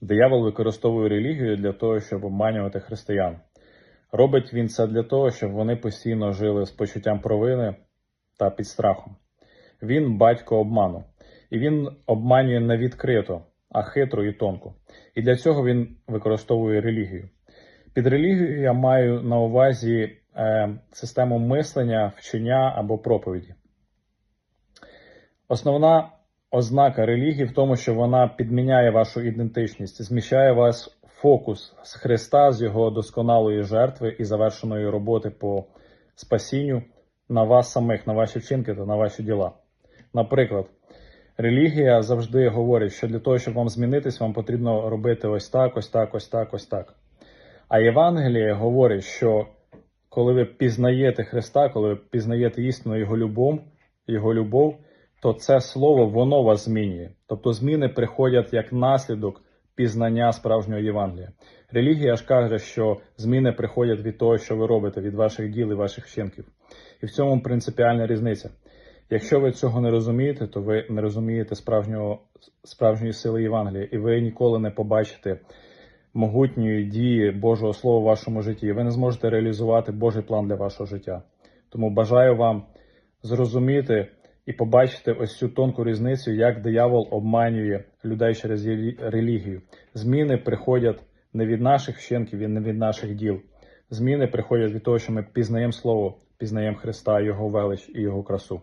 Диявол використовує релігію для того, щоб обманювати християн. Робить він це для того, щоб вони постійно жили з почуттям провини та під страхом. Він батько обману, і він обманює не відкрито, а хитро і тонко. І для цього він використовує релігію. Під релігією я маю на увазі е, систему мислення, вчення або проповіді. Основна ознака релігії в тому, що вона підміняє вашу ідентичність, зміщає вас фокус з Христа, з його досконалої жертви і завершеної роботи по спасінню на вас самих, на ваші вчинки та на ваші діла. Наприклад, релігія завжди говорить, що для того, щоб вам змінитись, вам потрібно робити ось так, ось так, ось так, ось так. А Євангеліє говорить, що коли ви пізнаєте Христа, коли ви пізнаєте істину Його любов, Його любов, то це слово воно вас змінює. Тобто зміни приходять як наслідок пізнання справжнього Євангелія. Релігія ж каже, що зміни приходять від того, що ви робите, від ваших діл і ваших вчинків. І в цьому принципіальна різниця. Якщо ви цього не розумієте, то ви не розумієте справжнього, справжньої сили Євангелія, і ви ніколи не побачите могутньої дії Божого Слова в вашому житті. Ви не зможете реалізувати Божий план для вашого життя. Тому бажаю вам зрозуміти і побачити ось цю тонку різницю, як диявол обманює людей через релігію. Зміни приходять не від наших вчинків і не від наших діл. Зміни приходять від того, що ми пізнаємо Слово, пізнаємо Христа, Його велич і Його красу.